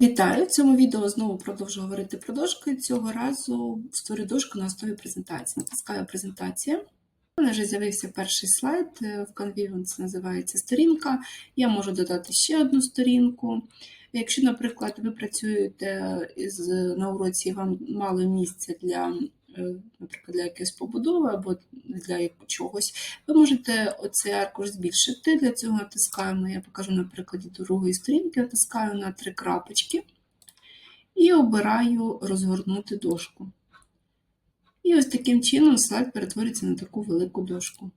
Вітаю! В цьому відео знову продовжу говорити про дошки. Цього разу створю дошку на основі презентації. Натискаю презентація. У мене вже з'явився перший слайд. е, В Canvі він це називається сторінка. Я можу додати ще одну сторінку. Якщо, наприклад, ви працюєте на уроці вам мало місця для, наприклад, для якоїсь побудови або для чогось, ви можете оцей аркуш збільшити. Для цього натискаємо, я покажу на прикладі другої сторінки, натискаю на три крапочки і обираю розгорнути дошку. І ось таким чином слайд перетвориться на таку велику дошку.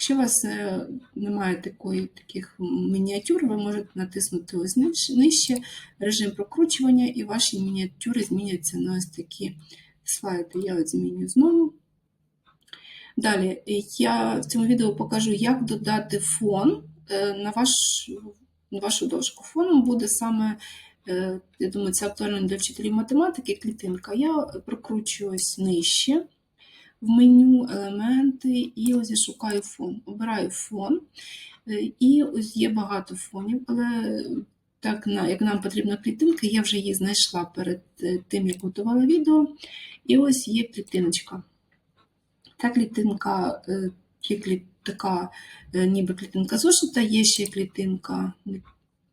Якщо у вас е, немає такої, таких мініатюр, ви можете натиснути ось ниж- нижче режим прокручування, і ваші мініатюри зміняться на ось такі слайди. Я от знову. Далі я в цьому відео покажу, як додати фон е, на, ваш, на вашу дошку. Фоном буде саме, е, я думаю, це актуально для вчителів математики, клітинка. Я прокручую ось нижче в меню елементи і ось шукаю фон. Обираю фон. Е, І ось є багато фонів, але так як нам потрібна клітинка, я вже її знайшла перед е, тим, як готувала відео. І ось є клітиночка. Та клітинка е, є така, е, ніби клітинка зошита, є ще клітинка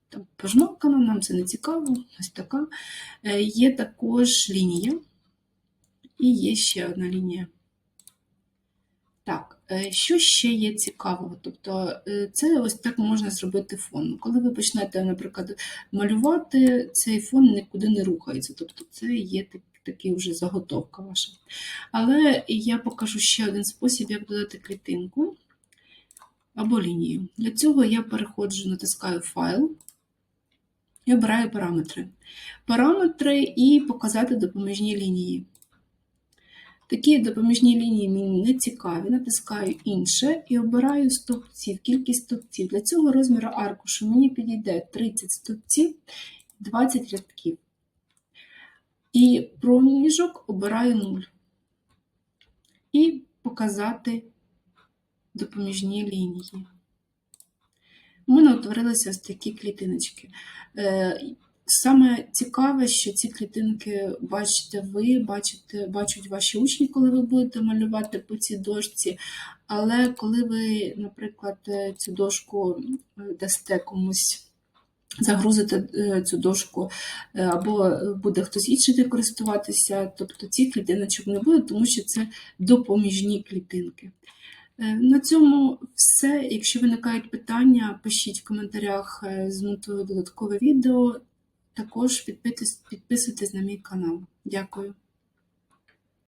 там, пожмакана, нам це не цікаво, ось така. Є також лінія, і є ще одна лінія. Так, що ще є цікавого? Тобто, е, це ось так можна зробити фон. Коли ви почнете, наприклад, малювати, цей фон нікуди не рухається. Тобто, це є так- такий вже заготовка ваша. Але я покажу ще один спосіб, як додати клітинку або лінію. Для цього я переходжу, натискаю файл і обираю параметри. Параметри і показати допоміжні лінії. Такі допоміжні лінії мені не цікаві. Натискаю інше і обираю стовпців, кількість стовпців. Для цього розміру аркушу мені підійде 30 стовпців, 20 рядків. І проміжок обираю 0. І показати допоміжні лінії. У мене утворилися ось такі клітиночки. Саме цікаве, що ці клітинки бачите ви, бачите, бачать ваші учні, коли ви будете малювати по цій дошці. Але коли ви, наприклад, е, цю дошку е, дасте комусь, загрузите е, цю дошку, або буде хтось інший користуватися, тобто ці клітиночок не буде, тому що це допоміжні клітинки. На цьому все. Якщо виникають питання, пишіть в коментарях, змонтую додаткове відео. Також підписуйтесь, на мій канал. Дякую.